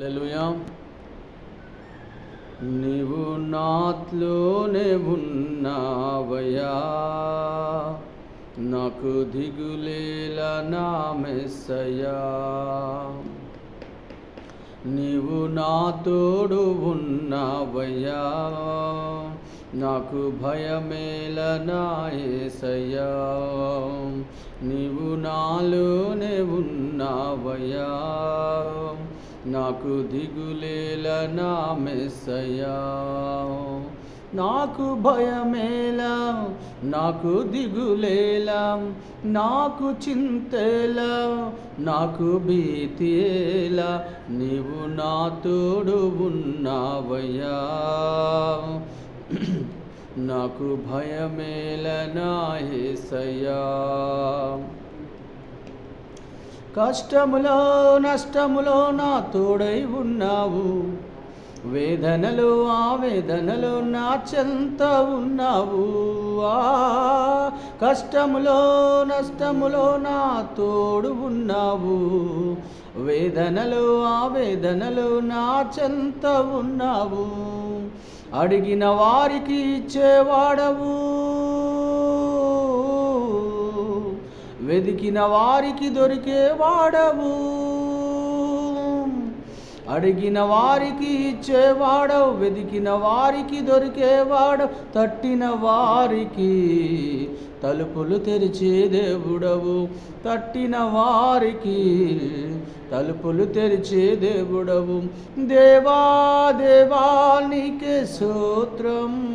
హల్లెలూయా. నీవు నాట్లోనే ఉన్నావయా నాకు దిగులేల నా మెస్సయ్యా. నీవు నా తోడు ఉన్నావయ్యా. నాకు భయమేల నా నీవు నాలోనే ఉన్నావయ్యా. నాకు దిగులేల నా మెస్సయా నాకు భయమేలా నాకు దిగులేలా నాకు చింతేలా నాకు భీతియేలా నీవు నా తోడు ఉన్నావయ్యా. నాకు భయమేల నా కష్టములో నష్టములో నా తోడై ఉన్నావు. వేదనలో ఆవేదనలో నా చెంత ఉన్నావు. ఆ కష్టములో నష్టములో నా తోడు ఉన్నావు. వేదనలో ఆవేదనలో నా చెంత ఉన్నావు. అడిగిన వారికి ఇచ్చేవాడవు వెదికిన వారికి దొరికే వాడవు. అడిగిన వారికి ఇచ్చేవాడవు వెదికిన వారికి దొరికేవాడవు తట్టిన వారికి తలుపులు తెరిచే దేవుడవు. తట్టిన వారికి తలుపులు తెరిచే దేవుడవు. దేవా దేవా నీకే సూత్రం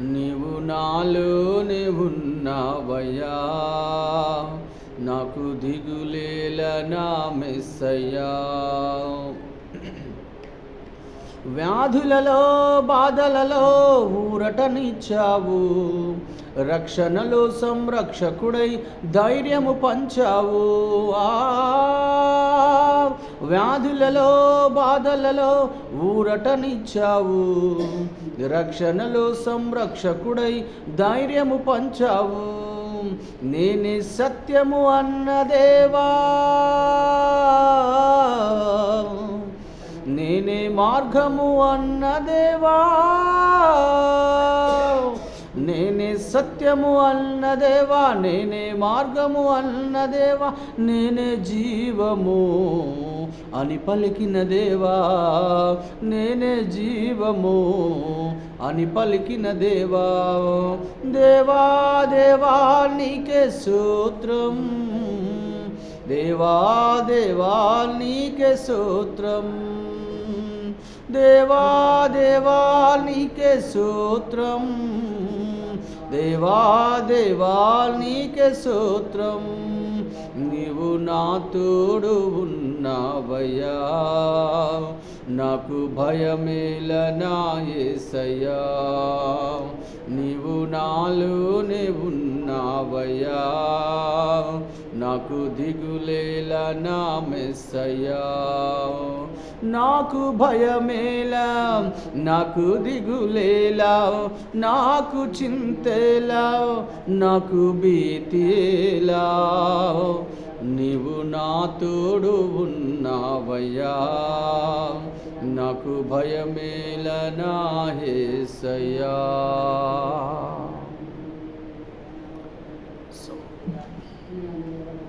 నీవు నాలోనే ఉన్నావయ్యా. నాకు దిగులేల నా మెస్సయ్యా. వ్యాధులలో బాధలలో ఊరటనిచ్చావు. రక్షణలో సంరక్షకుడై ధైర్యము పంచావు. ఆ వ్యాధులలో బాధలలో ఊరటనిచ్చావు. రక్షణలో సంరక్షకుడై ధైర్యము పంచావు. నేనే సత్యము అన్నదేవా నేనే మార్గము అన్నదేవా? నేనే సత్యము అన్నదేవా? నేనే మార్గము అన్నదేవా? నేనే జీవము అని పలికిన దేవా? నేనే జీవము అని పలికిన దేవా? దేవా దేవా నీకే సూత్రం. దేవా దేవా నీకే సూత్రం. దేవా దేవా నీకే సూత్రం దేవా దేవా నీకే సూత్రం నీవు నా తోడు ఉన్నావయ్యా. నాకు భయమేలనాయసయ్యా నీవు నాలోనే ఉన్నావయ్యా. నాకు దిగులేలా నా మెస్సయ్యా. నాకు భయమేలా నాకు దిగులేలా నాకు చింతేలా నాకు భీతిలా నీవు నా తోడు ఉన్నావయ్యా. నాకు భయమేలా నా హేసయ్యా So. Yeah.